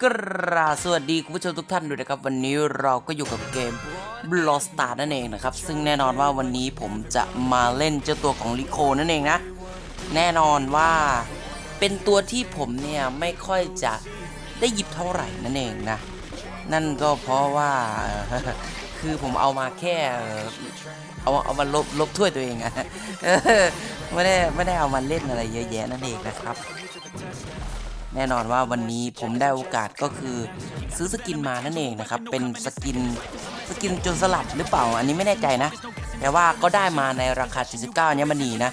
กราสวัสดีคุณผู้ชมทุกท่านด้วยนะครับ วันนี้เราก็อยู่กับเกม b l o s t a r นั่นเองนะครับ ซึ่งแน่นอนว่าวันนี้ผมจะมาเล่นเจ้าตัวของลิโคนั่นเองนะ แน่นอนว่าเป็นตัวที่ผมเนี่ยไม่ค่อยจะได้หยิบเท่าไหร่นั่นเองนะ นั่นก็เพราะว่าคือผมเอามาแค่เอาเอามาลบลบถ้วยตัวเองอะไม่ได้ไม่ได้เอามาเล่นอะไรเยอะแยะนั่นเองนะครับ แน่นอนว่าวันนี้ผมได้โอกาสก็คือซื้อสกินมานั่นเองนะครับ เป็นสกินสกินจนสลัดหรือเปล่า อันนี้ไม่แน่ใจนะ แต่ว่าก็ได้มาในราคา 79เนี่ยมันนีนะ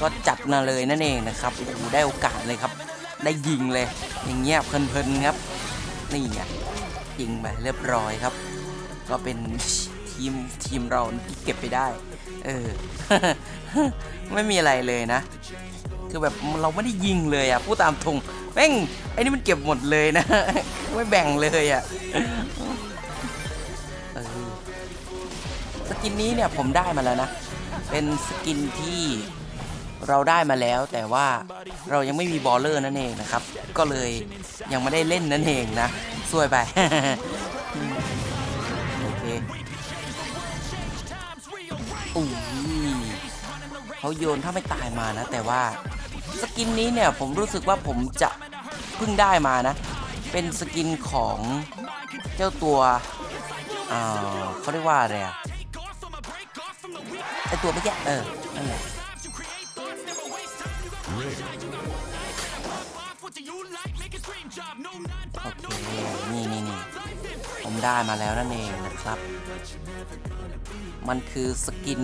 ก็จัดมาเลยนั่นเองนะครับโอ้โหได้โอกาสเลยครับ ได้ยิงเลย อย่างเงี้ยเพลินๆครับ นี่ไงยิงไปเรียบร้อยครับ ก็เป็นทีมทีมเราที่เก็บไปได้ เออ ไม่มีอะไรเลยนะ คือแบบเราไม่ได้ยิงเลยอะพูดตามตรงแม่งไอ้นี่มันเก็บหมดเลยนะ ไม่แบ่งเลยอะสกินนี้เนี่ยผมได้มาแล้วนะ เป็นสกินที่เราได้มาแล้วแต่ว่าเรายังไม่มีบอลเลอร์นั่นเองนะครับ ก็เลยยังไม่ได้เล่นนั่นเองนะสวยไป โอเคอุ้ยเขาโยนถ้าไม่ตายมานะ แต่ว่า สกินนี้เนี่ยผมรู้สึกว่าผมจะเพิ่งได้มานะ เป็นสกินของเจ้าตัวเขาเรียกว่าอะไรอะไอตัวเมื่อกี้เออนั่นแหละโอเคนี่นี่นี่ผมได้มาแล้วนั่นเองนะครับ มันคือสกิน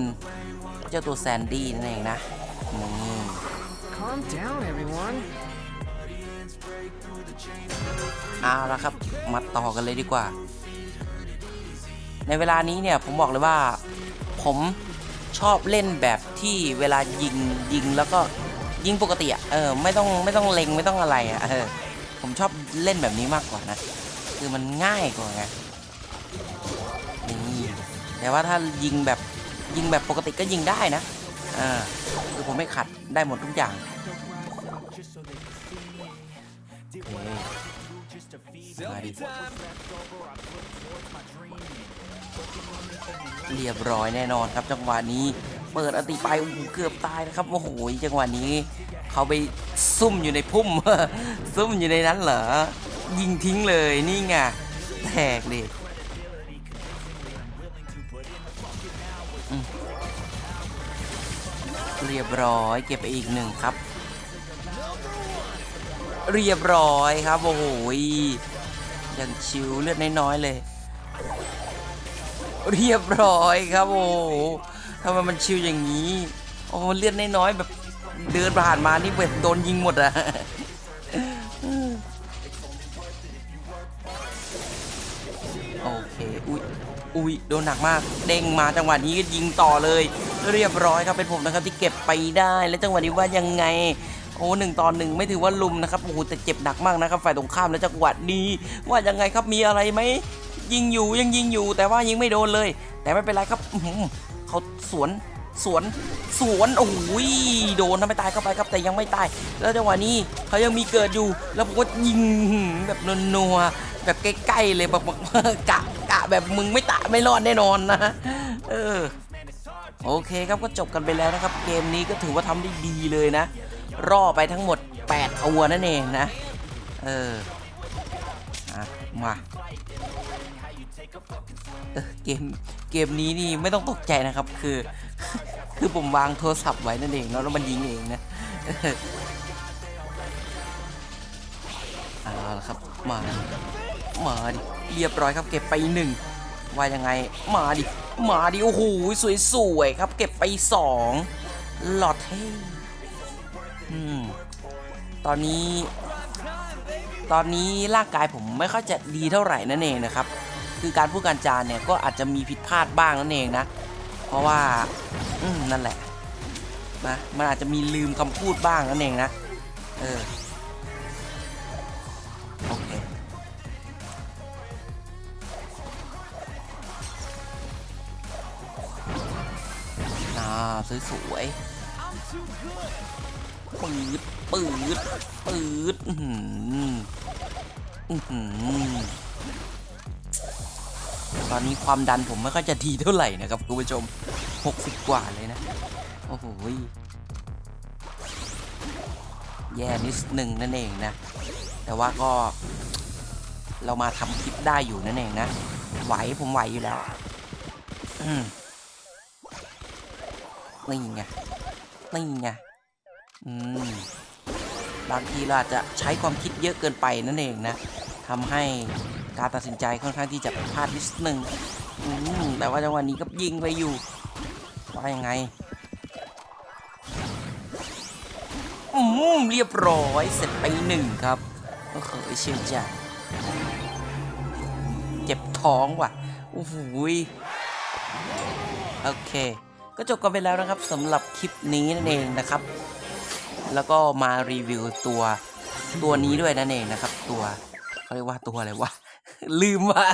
เจ้าตัวแซนดี้นั่นเองนะนี่ Calm down, everyone. เอาละครับ มาต่อกันเลยดีกว่า ในเวลานี้เนี่ยผมบอกเลยว่า ผมชอบเล่นแบบที่เวลายิงยิงแล้วก็ยิงปกติอะเออไม่ต้องไม่ต้องเล็งไม่ต้องอะไรอะเออผมชอบเล่นแบบนี้มากกว่านะ คือมันง่ายกว่าไงนี่แต่ว่าถ้ายิงแบบยิงแบบปกติก็ยิงได้นะ เออคือผมไม่ขัดได้หมดทุกอย่างเคมาดิเรียบร้อยแน่นอนครับจังหวะนี้ เปิดอติไปโอ้โหเกือบตายนะครับโอ้โหจังหวะนี้ เขาไปซุ่มอยู่ในพุ่มซุ่มอยู่ในนั้นเหรอยิงทิ้งเลยนี่ไงแตกดิอืม เรียบร้อย เก็บไปอีกหนึ่งครับ เรียบร้อยครับ โอ้โหยังชิวเลือดน้อยๆเลย เรียบร้อยครับโอ้โหทำไมมันชิวอย่างนี้โอ้มันเลือดน้อยๆแบบเดินผ่านมานี่แบบโดนยิงหมดอะโอเค อุ้ยอุ้ยโดนหนักมาก เด้งมาจังหวะนี้ก็ยิงต่อเลย เรียบร้อยครับเป็นผมนะครับที่เก็บไปได้และจังหวะนี้ว่ายังไงโอ้หนึ่งต่อหนึ่งไม่ถือว่าลุมนะครับโอ้โหแต่เจ็บหนักมากนะครับฝ่ายตรงข้ามแล้วจังหวะนี้ว่ายังไงครับมีอะไรไหมยิงอยู่ยังยิงอยู่ แต่ว่ายิงไม่โดนเลย แต่ไม่เป็นไรครับเขาสวนสวนสวนโอ้ยโดนทำไม่ตายเข้าไปครับแต่ยังไม่ตาย แล้วจังหวะนี้เขายังมีเกิดอยู่ แล้วผมก็ยิงแบบนัวๆแบบใกล้ๆเลยแบบกะกะแบบมึงไม่ตะไม่รอดแน่นอนนะเออ โอเคครับก็จบกันไปแล้วนะครับ เกมนี้ก็ถือว่าทำได้ดีเลยนะรอไปทั้งหมด 8 ตัวนั่นเองนะ เออมาเออเกมเกมนี้นี่ไม่ต้องตกใจนะครับ คือ คือผมวางโทรศัพท์ไว้นั่นเองแล้วมันยิงเองนะเออเอาละครับมามาดิเรียบร้อยครับเก็บไปหนึ่งว่ายังไงมาดิ มาดิโอ้โหสวยๆครับ เก็บไปสองหลอดเท่อืมตอนนี้ ตอนนี้ร่างกายผมไม่ค่อยจะดีเท่าไหร่นั่นเองนะครับ คือการพูดการจานเนี่ยก็อาจจะมีผิดพลาดบ้างนั่นเองนะ เพราะว่าอืมนั่นแหละนะมันอาจจะมีลืมคำพูดบ้างนั่นเองนะ เออ สวยๆปืดปืดปืดอื้อหืออื้อหือตอนนี้ความดันผมไม่ค่อยจะดีเท่าไหร่นะครับคุณผู้ชม 60 กว่าเลยนะ โอ้โหแย่นิดหนึ่งนั่นเองนะ แต่ว่าก็ เรามาทำคลิปได้อยู่นั่นเองนะ ไหวผมไหวอยู่แล้ว อืม นี่ไงนี่ไงอืมบางทีเราอาจจะใช้ความคิดเยอะเกินไปนั่นเองนะทำให้การตัดสินใจค่อนข้างที่จะพลาดนิดนึงอืมแต่ว่าจังหวะนี้ก็ยิงไปอยู่ว่ายังไงอืมเรียบร้อยเสร็จไปหนึ่งครับโอ้โหเชียวจ้ะเจ็บท้องว่ะโอ้โหโอเค ก็จบกันไปแล้วนะครับสำหรับคลิปนี้นั่นเองนะครับ แล้วก็มารีวิวตัวตัวนี้ด้วยนั่นเองนะครับ ตัวเขาเรียกว่าตัวอะไรวะลืมว่า